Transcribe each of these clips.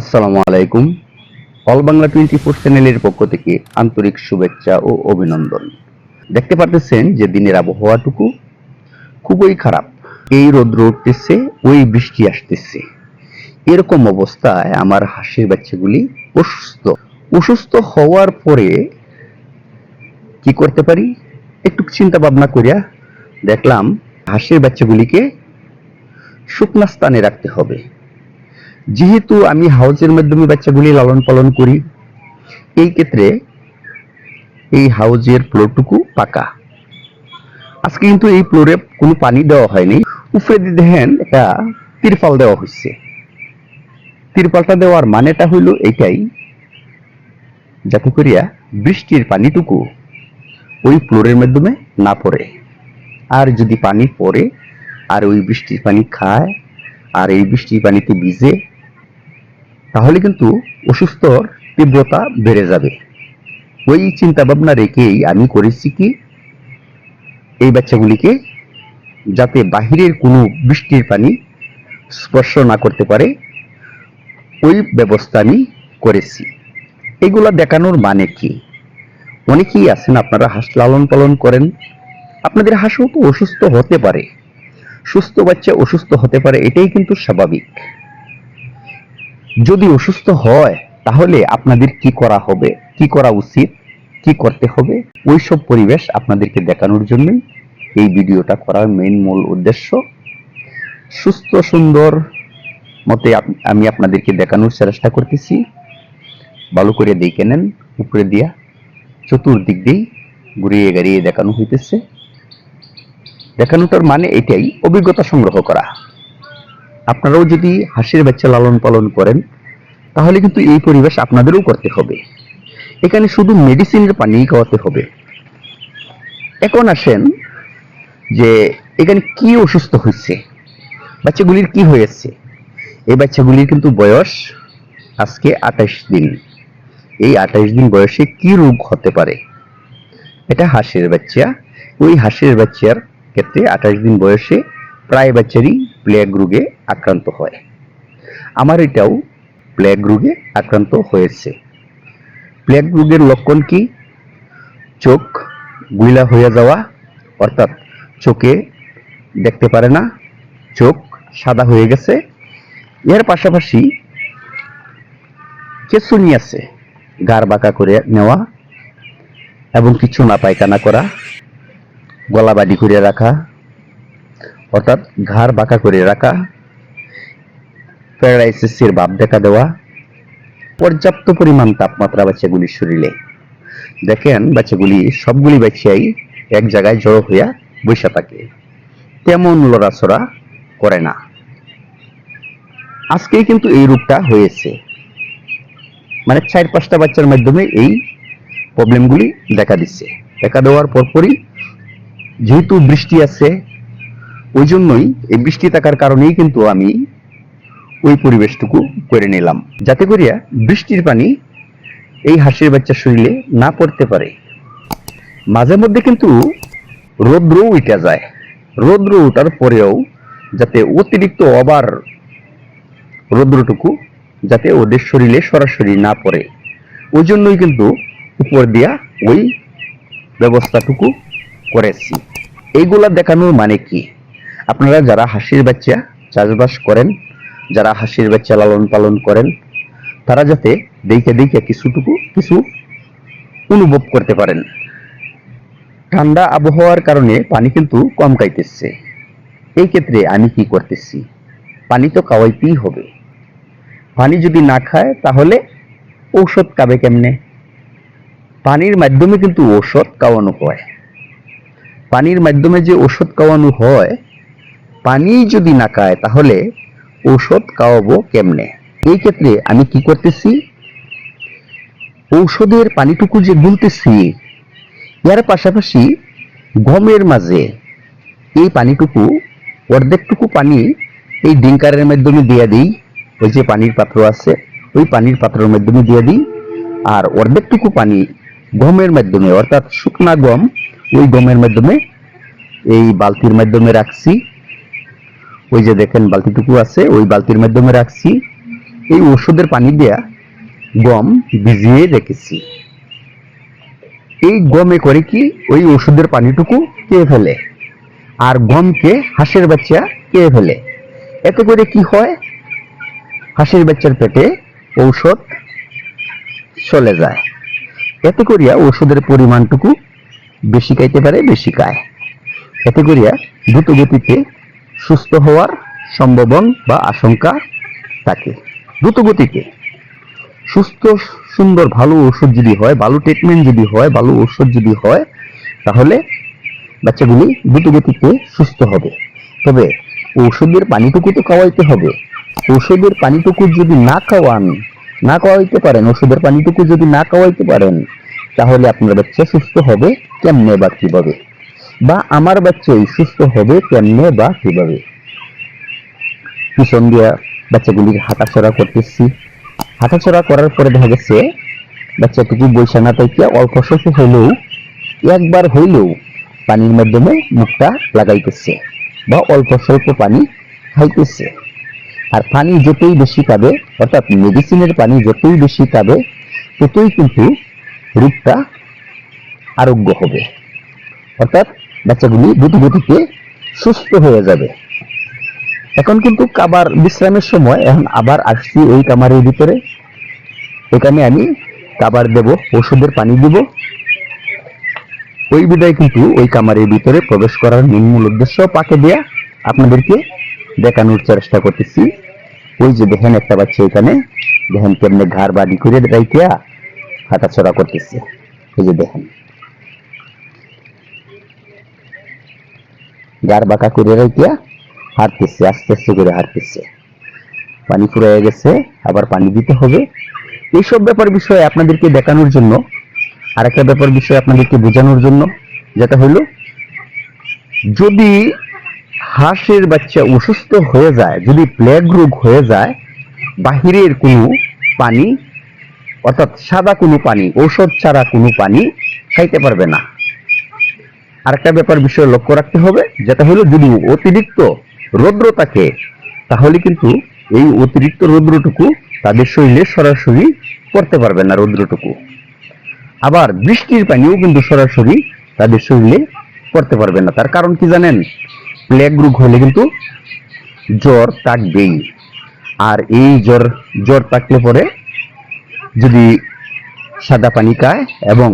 আসসালামু আলাইকুম। All Bangla twenty four চ্যানেলের পক্ষ থেকে আন্তরিক শুভেচ্ছা ও অভিনন্দন। দেখতে পারতেছেন যে দিনের আবহাওয়াটুকু খুবই খারাপ। এই রোদ্র উঠতেছে, ওই বৃষ্টি আসতেছে। এরকম অবস্থায় আমার হাসির বাচ্চাগুলি অসুস্থ। অসুস্থ হওয়ার পরে কি করতে পারি? একটু চিন্তা ভাবনা করিয়া দেখলাম হাসির বাচ্চাগুলিকে শুকনা স্থানে রাখতে হবে। যেহেতু আমি হাউজের মাধ্যমে বাচ্চাগুলি লালন পালন করি, এই ক্ষেত্রে এই হাউজের ফ্লোরটুকু পাকা। আজকে কিন্তু এই ফ্লোরে কোনো পানি দেওয়া হয়নি। উপরে দেখেন, একটা তিরপাল দেওয়া হয়েছে তিরপালটা দেওয়ার মানেটা হইল এটাই যাতে করিয়া বৃষ্টির পানিটুকু ওই ফ্লোরের মাধ্যমে না পড়ে। আর যদি পানি পড়ে, আর ওই বৃষ্টির পানি খায়, আর এই বৃষ্টির পানিতে ভিজে তাহলে কিন্তু অসুস্থর তীব্রতা বেড়ে যাবে। ওই চিন্তা ভাবনা রেখেই আমি করেছি কি, এই বাচ্চাগুলিকে যাতে বাহিরের কোনো বৃষ্টির পানি স্পর্শ না করতে পারে, ওই ব্যবস্থা আমি করেছি। এগুলা দেখানোর মানে কি? অনেকেই আছেন, আপনারা হাঁস লালন পালন করেন। আপনাদের হাঁসও তো অসুস্থ হতে পারে। সুস্থ বাচ্চা অসুস্থ হতে পারে, এটাই কিন্তু স্বাভাবিক। যদি অসুস্থ হয়, তাহলে আপনাদের কি করা হবে? কি করা উচিত? কি করতে হবে? ওই সব পরিবেশ আপনাদেরকে দেখানোর জন্যই এই ভিডিওটা করার মেইন মূল উদ্দেশ্য। সুস্থ, সুন্দর মতে আমি আপনাদেরকে দেখানোর চেষ্টা করতেছি। ভালো করে দেখে নেন, উপরে দিয়া চতুর্দিক দিয়েই ঘুরিয়ে গাড়িয়ে দেখানো হইতেছে। দেখানোটার মানে এটাই, অভিজ্ঞতা সংগ্রহ করা। আপনারাও যদি হাসির বাচ্চা লালন পালন করেন, তাহলে কিন্তু এই পরিবেশ আপনাদেরও করতে হবে। এখানে শুধু মেডিসিনের পানি খাওয়াতে হবে। এখন আসেন যে এখানে কি অসুস্থ হয়েছে, বাচ্চাগুলির কি হয়েছে? এই বাচ্চাগুলির কিন্তু বয়স আজকে আঠাশ দিন। এই আঠাশ দিন বয়সে কি রোগ হতে পারে? এটা হাঁসের বাচ্চা। ওই হাঁসের বাচ্চার ক্ষেত্রে আঠাশ দিন বয়সে প্রায় বাচ্চারই প্লেগ রোগে আক্রান্ত হয়। আমার এটাও প্লেগ রোগে আক্রান্ত হয়েছে। প্লেগ রোগের লক্ষণ কি? চোখ গুইলা হয়ে যাওয়া, অর্থাৎ চোখে দেখতে পারে না, চোখ সাদা হয়ে গেছে। এর পাশাপাশি কেসুনি আছে গার বাঁকা করে নেওয়া এবং কিছু না পায়খানা করা গলা বাড়ি করে রাখা অর্থাৎ ঘাড় বাঁকা করে রাখা, প্যারালাইসিসের ভাব দেখা দেওয়া, পর্যাপ্ত পরিমাণ তাপমাত্রা বাচ্চাগুলির শরীরে। দেখেন, বাচ্চাগুলি সবগুলি বাচ্চাই এক জায়গায় জড়ো হইয়া বসে থাকে। তেমন লড়াচড়া করে না। আজকেই কিন্তু এই রূপটা হয়েছে। মানে চার পাঁচটা বাচ্চার মাধ্যমে এই প্রবলেমগুলি দেখা দিচ্ছে। দেখা দেওয়ার পরপরই যেহেতু বৃষ্টি আছে ওই জন্যই এই বৃষ্টি থাকার কারণেই কিন্তু আমি ওই পরিবেশটুকু করে নিলাম। যাতে করিয়া বৃষ্টির পানি এই হাসির বাচ্চার শরীরে না পড়তে পারে। মাঝে মধ্যে কিন্তু রৌদ্র উঠে যায়। রৌদ্র উঠার পরেও যাতে অতিরিক্ত অবার রৌদ্রটুকু যাতে ওদের শরীরে সরাসরি না পড়ে। ওই জন্যই কিন্তু উপর দিয়া ওই ব্যবস্থাটুকু করেছি। এইগুলা দেখানোর মানে কি? আপনারা যারা হাসির বাচ্চা চাষবাস করেন, যারা হাসির বাচ্চা লালন পালন করেন, তারা যাতে দেখে দেখে কিছুটুকু কিছু অনুভব করতে পারেন। ঠান্ডা আবহাওয়ার কারণে পানি কিন্তু কম খাইতেছে। এই ক্ষেত্রে আমি কি করতেছি? পানি তো খাওয়াইতেই হবে। পানি যদি না খায়, তাহলে ঔষধ খাবে কেমনে? পানির মাধ্যমে কিন্তু ঔষধ খাওয়ানো হয়। পানির মাধ্যমে যে ওষুধ খাওয়ানো হয় পানি যদি না খায়, তাহলে ঔষধ খাওয়াবো কেমনে? এই ক্ষেত্রে আমি কি করতেছি? ঔষধের পানিটুকু যে গুলতেছি, এর পাশাপাশি গমের মাঝে এই পানিটুকু, অর্ধেকটুকু পানি এই ডিঙ্কারের মাধ্যমে দিয়ে দিই। ওই যে পানির পাত্র আছে, ওই পানির পাত্রের মাধ্যমে দিয়ে দিই। আর অর্ধেকটুকু পানি গমের মাধ্যমে, অর্থাৎ শুকনা গম, ওই গমের মাধ্যমে এই বালতির মাধ্যমে রাখছি। ওই যে দেখেন বালতিটুকু আছে, ওই বালতির মাধ্যমে রাখছি। এই ওষুধের পানি দেয়া গম ভিজিয়ে রেখেছি। এই গমে করে কি ওই ওষুধের পানিটুকু খেয়ে ফেলে। আর গমকে হাঁসের বাচ্চা খেয়ে ফেলে। এতে করে কি হয়? হাঁসের বাচ্চার পেটে ঔষধ চলে যায়। এতে করিয়া ওষুধের পরিমাণটুকু বেশি খাইতে পারে, বেশি খায়। এতে করিয়া দ্রুত গতিতে সুস্থ হওয়ার সম্ভাবন বা আশঙ্কা থাকে। দ্রুত গতিতে সুস্থ, সুন্দর, ভালো ওষুধ যদি হয়, ভালো ট্রিটমেন্ট যদি হয়, ভালো ওষুধ যদি হয়, তাহলে বাচ্চাগুলি দ্রুত গতিতে সুস্থ হবে। তবে ওষুধের পানিটুকু তো খাওয়াইতে হবে। ওষুধের পানিটুকু যদি না খাওয়ান, না খাওয়াইতে পারেন ওষুধের পানিটুকু যদি না খাওয়াইতে পারেন, তাহলে আপনার বাচ্চা সুস্থ হবে কেমনে বা কীভাবে? বা আমার বাচ্চাই সুস্থ হবে কেমনে বা কীভাবে? পিছন দিয়া বাচ্চাগুলির হাঁটাচড়া করতেছি। হাঁটাচড়া করার পরে দেখা গেছে বাচ্চাটুকু বৈশা না তাইকে অল্প স্বল্প হইলেও, একবার হইলেও পানির মাধ্যমে মুখটা লাগাইতেছে বা অল্প স্বল্প পানি খাইতেছে। আর পানি যতই বেশি খাবে, অর্থাৎ মেডিসিনের পানি যতই বেশি খাবে, ততই কিন্তু রোগটা আরোগ্য হবে। অর্থাৎ বাচ্চাগুলি দ্রুত গতিতে সুস্থ হয়ে যাবে। এখন কিন্তু আবার বিশ্রামের সময়, এখন আবার আসছি ওই কামারের ভিতরে। এখানে আমি খাবার দেব, ওষুধের পানি দিব। ওই বিদায় কিন্তু ওই কামারের ভিতরে প্রবেশ করার মূল উদ্দেশ্য পাকে দেয়া। আপনাদেরকে দেখানোর চেষ্টা করতেছি। ওই যে দেখেন একটা বাচ্চা এখানে। দেখেন কেমনে ঘাড় বাড়ি করে রাইতিয়া হাঁটাচড়া করতেছে। এই যে দেখেন। গার বাঁকা করে রাইতিয়া হাঁটতেছে, আস্তে আস্তে করে হাঁটতেছে। পানি ফুরাইয়া গেছে, আবার পানি দিতে হবে। এইসব ব্যাপার বিষয়ে আপনাদেরকে দেখানোর জন্য, আরেকটা ব্যাপার বিষয়ে আপনাদেরকে বোঝানোর জন্য, যেটা হলো, যদি হাঁসের বাচ্চা অসুস্থ হয়ে যায়, যদি প্লেগ রোগ হয়ে যায়, বাহিরের কোনো পানি, অর্থাৎ সাদা কোনো পানি, ঔষধ ছাড়া কোনো পানি খাইতে পারবে না। আরেকটা ব্যাপার বিষয়ে লক্ষ্য রাখতে হবে, যেটা হলো যদি অতিরিক্ত রৌদ্র থাকে, তাহলে কিন্তু এই অতিরিক্ত রৌদ্রটুকু তাদের শরীরে সরাসরি পড়তে পারবে না রৌদ্রটুকু। আবার বৃষ্টির পানিও কিন্তু সরাসরি তাদের শরীরে পড়তে পারবে না। তার কারণ কি জানেন? প্লেগ রোগ হলে কিন্তু জ্বর থাকবেই। আর এই জ্বর জ্বর থাকলে পরে যদি সাদা পানি খায় এবং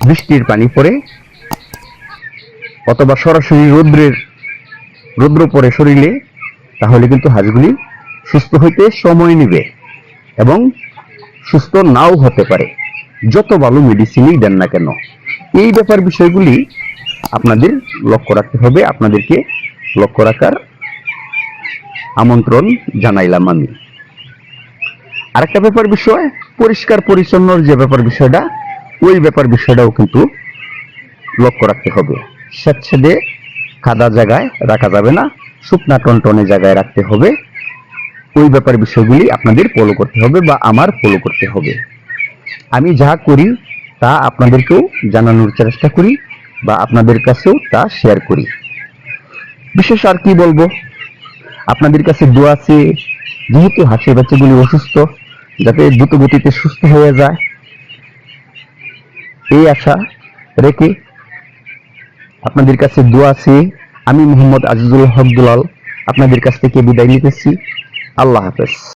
বৃষ্টির পানি পড়ে অথবা সরাসরি রৌদ্রের, রৌদ্র পরে শরীরে, তাহলে কিন্তু হাঁসগুলি সুস্থ হইতে সময় নেবে এবং সুস্থ নাও হতে পারে। যত ভালো মেডিসিনই দেন না কেন। এই ব্যাপার বিষয়গুলি আপনাদের লক্ষ্য রাখতে হবে। আপনাদেরকে লক্ষ্য রাখার আমন্ত্রণ জানাইলাম আমি। আরেকটা ব্যাপার বিষয়, পরিষ্কার পরিচ্ছন্নর যে ব্যাপার বিষয়টা, ওই ব্যাপার বিষয়টাও কিন্তু লক্ষ্য রাখতে হবে। স্বেচ্ছেদে কাদা জায়গায় রাখা যাবে না, শুকনা টনটনে জায়গায় রাখতে হবে। ওই ব্যাপার বিষয়গুলি আপনাদের ফলো করতে হবে বা আমার ফলো করতে হবে। আমি যা করি, তা আপনাদেরকেও জানানোর চেষ্টা করি বা আপনাদের কাছেও তা শেয়ার করি। বিশেষ আর কি বলব? আপনাদের কাছে দোয়া আছে, যেহেতু হাঁসের বাচ্চাগুলি অসুস্থ, যাতে দ্রুত গতিতে সুস্থ হয়ে যায়। এই আশা রেখে আপনাদের কাছে দোয়া আছে। আমি মোহাম্মদ আজিজুল হক দুলাল আপনাদের কাছ থেকে বিদায় নিতেছি। আল্লাহ হাফেজ।